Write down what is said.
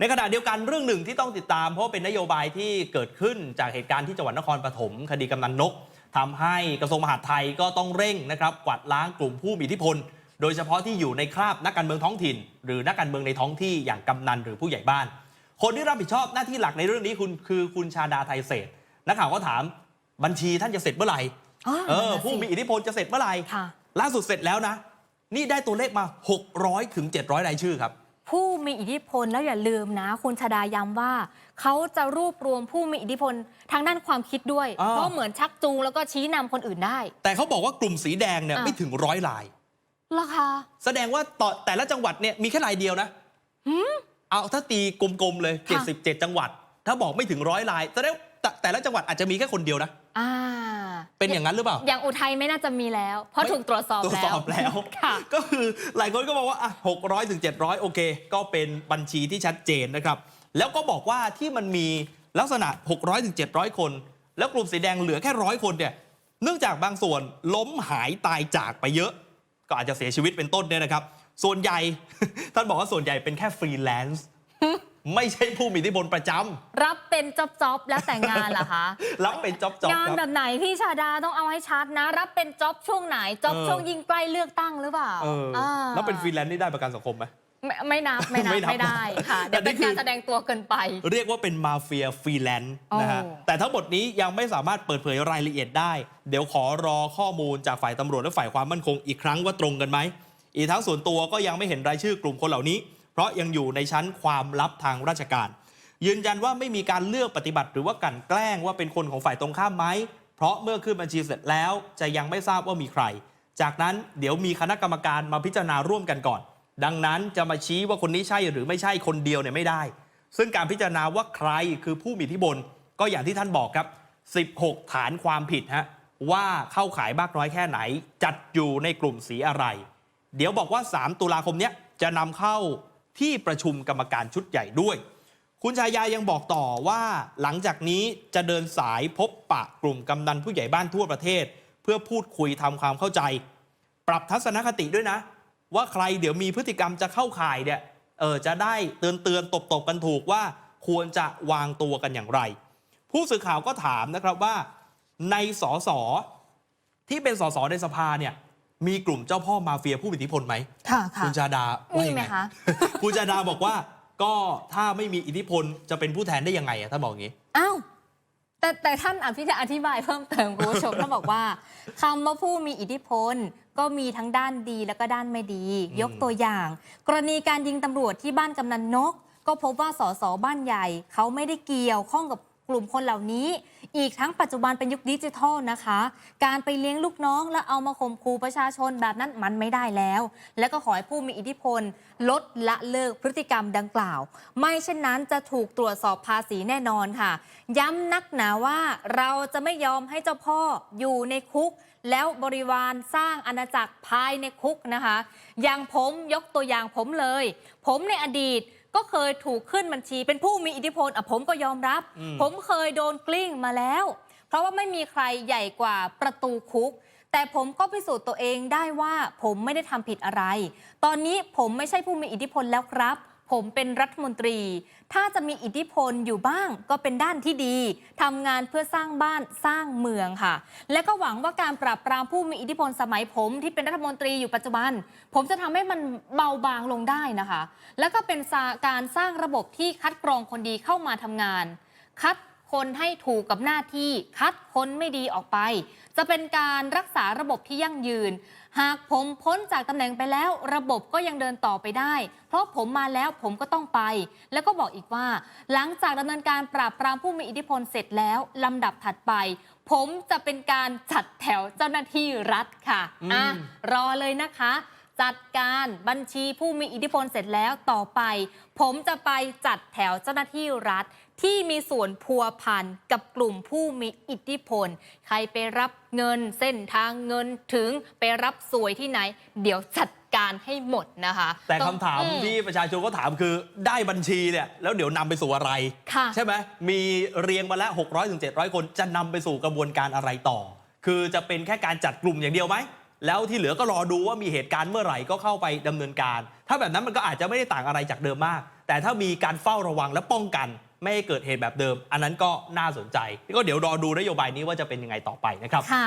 ในขณะเดียวกันเรื่องหนึ่งที่ต้องติดตาม เพราะว่าเป็นนโยบายที่เกิดขึ้นจากเหตุการณ์ที่จังหวัดนครปฐมคดีกำนันนกทำให้กระทรวงมหาดไทยก็ต้องเร่งนะครับกวาดล้างกลุ่มผู้มีอิทธิพล โดยเฉพาะที่อยู่ในคราบนักการเมืองท้องถิ่น หรือนักการเมืองในท้องที่อย่างกำนันหรือผู้ใหญ่บ้าน คนที่รับผิดชอบหน้าที่หลักในเรื่องนี้คุณคือคุณชาดาไทยเศรษฐ์นักข่าวก็ถามบัญชีท่านจะเสร็จเมื่อไหร่อ๋อเออนั่นน่ะสิผู้มีอิทธิพลจะเสร็จเมื่อไหร่ค่ะล่าสุดเสร็จแล้วนะ นี่ได้ตัวเลขมา 600ถึง700รายชื่อครับ ผู้มีอิทธิพลแล้วอย่าลืมนะ คุณชาดาย้ำว่า เขาจะรวบรวมผู้มีอิทธิพลทางด้านความคิดด้วย อ่า เพราะเหมือนชักจูงแล้วก็ชี้นำคนอื่นได้ แต่เขาบอกว่ากลุ่มสีแดงเนี่ยอะ ไม่ถึงร้อยลาย ราคา แสดงว่าต่อแต่ละจังหวัดเนี่ยมีแค่ลายเดียวนะเอาถ้าตีกลมๆเลย ค่ะ 77 จังหวัด ถ้าบอกไม่ถึงร้อยลายแสดงว่าแต่แต่ละจังหวัดอาจจะมีแค่คนเดียวนะ อ่าเป็นอย่างนั้นหรือเปล่า อย่างอุทัยไม่น่าจะมีแล้ว เพราะไม่ถูกตรวจสอบตรวจแล้วสอบแล้ว ค่ะ ก็คือหลายคนก็บอกว่าอะ600ถึง700โอเค ก็เป็นบัญชีที่ชัดเจนนะครับ แล้วก็บอกว่าที่มันมีลักษณะ 600ถึง700 คน แล้วกลุ่มสีแดงเหลือแค่ร้อยคนเนี่ยเนื่องจากบางส่วนล้มหายตายจากไปเยอะ ก็อาจจะเสียชีวิตเป็นต้นเนี่ยนะครับ ส่วนใหญ่ ท่านบอกว่าส่วนใหญ่เป็นแค่ฟรีแลนซ์ ไม่ใช่ผู้มีอิทธิพลประจำรับเป็นจ็อบจ็อบแล้วแต่งงานเหรอคะ รับเป็นจ็อบจ็อบงานคแบรับ บไหนพี่ชาดาต้องเอาให้ชัดนะ รับเป็นจ็อบช่วงไหนจ็อบเออ ช่วงยิ่งใกล้เลือกตั้งหรือเปล่าเอออ่าแล้วเป็นฟรีแลนซ์นี่ได้ประกันสังคมไหม ไม่ไม่นับไม่นับไม่นับไม่ได้ค่ะแต่เดี๋ยวนี่เป็นคือ การแสดงตัวเกินไป เรียกว่าเป็นมาเฟียฟรีแลนซ์นะฮะ โอ้ แต่ทั้งหมดนี้ยังไม่สามารถเปิดเผยรายละเอียดได้ เดี๋ยวขอรอข้อมูลจากฝ่ายตำรวจและฝ่ายความมั่นคงอีกครั้งว่าตรงกันไหม อีกทั้งส่วนตัวก็ยังไม่เห็นรายชื่อกลุ่มคนเหล่านี้ เพราะยังอยู่ในชั้นความลับทางราชการ ยืนยันว่าไม่มีการเลือกปฏิบัติหรือว่ากลันแกล้งว่าเป็นคนของฝ่ายตรงข้ามไหมเพราะเมื่อขึ้นบัญชีเสร็จแล้วจะยังไม่ทราบว่ามีใคร จากนั้นเดี๋ยวมีคณะกรรมการมาพิจารณาร่วมกันก่อน ดังนั้นจะมาชี้ว่าคนนี้ใช่หรือไม่ใช่คนเดียวเนี่ยไม่ได้ ซึ่งการพิจารณาว่าใครคือผู้มีอิทธิพลก็อย่างที่ท่านบอกครับ 16 ฐานความผิดฮะว่าเข้าขายมากน้อยแค่ไหน จัดอยู่ในกลุ่มสีอะไร เดี๋ยวบอกว่า 3 ตุลาคมเนี้ยจะนำเข้า ที่ประชุมกรรมการชุดใหญ่ด้วย คุณชายายังบอกต่อว่าหลังจากนี้จะเดินสายพบปะกลุ่มกำนันผู้ใหญ่บ้านทั่วประเทศ เพื่อพูดคุยทำความเข้าใจ ปรับทัศนคติด้วยนะ ว่าใครเดี๋ยวมีพฤติกรรมจะเข้าข่ายเนี่ยเออจะได้เตือนเตือนตบตบกันถูกว่าควรจะวางตัวกันอย่างไร ผู้สื่อข่าวก็ถามนะครับว่าในสสที่เป็นสสในสภาเนี่ย มีกลุ่มเจ้าพ่อมาเฟียผู้มีอิทธิพลไหมค่ะค่ะคุณชาดาว่ามียังไหมไง คะ คุณชาดาบอกว่าก็ถ้าไม่มีอิทธิพลจะเป็นผู้แทนได้ยังไงอะท่านบอกอย่างนี้ อ้าว แต่แต่ท่านอภิจะอธิบายเพิ่มเติมคุณผู้ชม ท่านบอกว่าคำว่าผู้มีอิทธิพล ก็มีทั้งด้านดีแล้วก็ด้านไม่ดีอืมยกตัวอย่าง กรณีการยิงตำรวจที่บ้านกำนันนก ก็พบว่าสสบ้านใหญ่ เขาไม่ได้เกี่ยวข้องกับ กลุ่มคนเหล่านี้ อีกทั้งปัจจุบันเป็นยุคดิจิทัลนะคะ การไปเลี้ยงลูกน้องแล้วเอามาข่มขู่ประชาชนแบบนั้นมันไม่ได้แล้ว และก็ขอให้ผู้มีอิทธิพล ลดละเลิกพฤติกรรมดังกล่าว ไม่เช่นนั้นจะถูกตรวจสอบภาษีแน่นอนค่ะ ย้ำนักหนาว่าเราจะไม่ยอมให้เจ้าพ่ออยู่ในคุก แล้วบริวารสร้างอาณาจักรภายในคุกนะคะ อย่างผมยกตัวอย่างผมเลย ผมในอดีต ก็เคยถูกขึ้นบัญชี เป็นผู้มีอิทธิพลอะผมก็ยอมรับ อืม ผมเคยโดนกลิ้งมาแล้ว เพราะว่าไม่มีใครใหญ่กว่าประตูคุก แต่ผมก็พิสูจน์ตัวเองได้ว่าผมไม่ได้ทำผิดอะไร ตอนนี้ผมไม่ใช่ผู้มีอิทธิพลแล้วครับ ผมเป็นรัฐมนตรี ถ้าจะมีอิทธิพลอยู่บ้างก็เป็นด้านที่ดีทำงานเพื่อสร้างบ้านสร้างเมืองค่ะ และก็หวังว่าการปราบปรามผู้มีอิทธิพลสมัยผมที่เป็นรัฐมนตรีอยู่ปัจจุบัน ผมจะทำให้มันเบาบางลงได้นะคะ แล้วก็เป็นการสร้างระบบที่คัดกรองคนดีเข้ามาทำงาน คัด คนให้ถูกกับหน้าที่คัดคนไม่ดีออกไป จะเป็นการรักษาระบบที่ยั่งยืน หากผมพ้นจากตำแหน่งไปแล้ว ระบบก็ยังเดินต่อไปได้ เพราะผมมาแล้วผมก็ต้องไป แล้วก็บอกอีกว่า หลังจากดำเนินการปราบปรามผู้มีอิทธิพลเสร็จแล้วลำดับถัดไป ผมจะเป็นการจัดแถวเจ้าหน้าที่รัฐค่ะอืมอะรอเลยนะคะ จัดการบัญชีผู้มีอิทธิพลเสร็จแล้วต่อไป ผมจะไปจัดแถวเจ้าหน้าที่รัฐ ที่มีส่วนพัวพันกับกลุ่มผู้มีอิทธิพล ใครไปรับเงินเส้นทางเงินถึงไปรับสวยที่ไหน เดี๋ยวจัดการให้หมดนะคะ แต่องคำถามอืที่ประชาชนก็ถามคือได้บัญชีเนี่ยแล้วเดี๋ยวนำไปสู่อะไรค่ะใช่ไหมมีเรียงมาแล้ว 600ถึง700คนจะนำไปสู่กระบวนการอะไรต่อ คือจะเป็นแค่การจัดกลุ่มอย่างเดียวไหม แล้วที่เหลือก็รอดูว่ามีเหตุการณ์เมื่อไหร่ก็เข้าไปดำเนินการ ถ้าแบบนั้นมันก็อาจจะไม่ได้ต่างอะไรจากเดิมมาก แต่ถ้ามีการเฝ้าระวังและป้องกัน ไม่ให้เกิดเหตุแบบเดิม อันนั้นก็น่าสนใจก็เดี๋ยวรอดูนโยบายนี้ว่าจะเป็นยังไงต่อไปนะครับ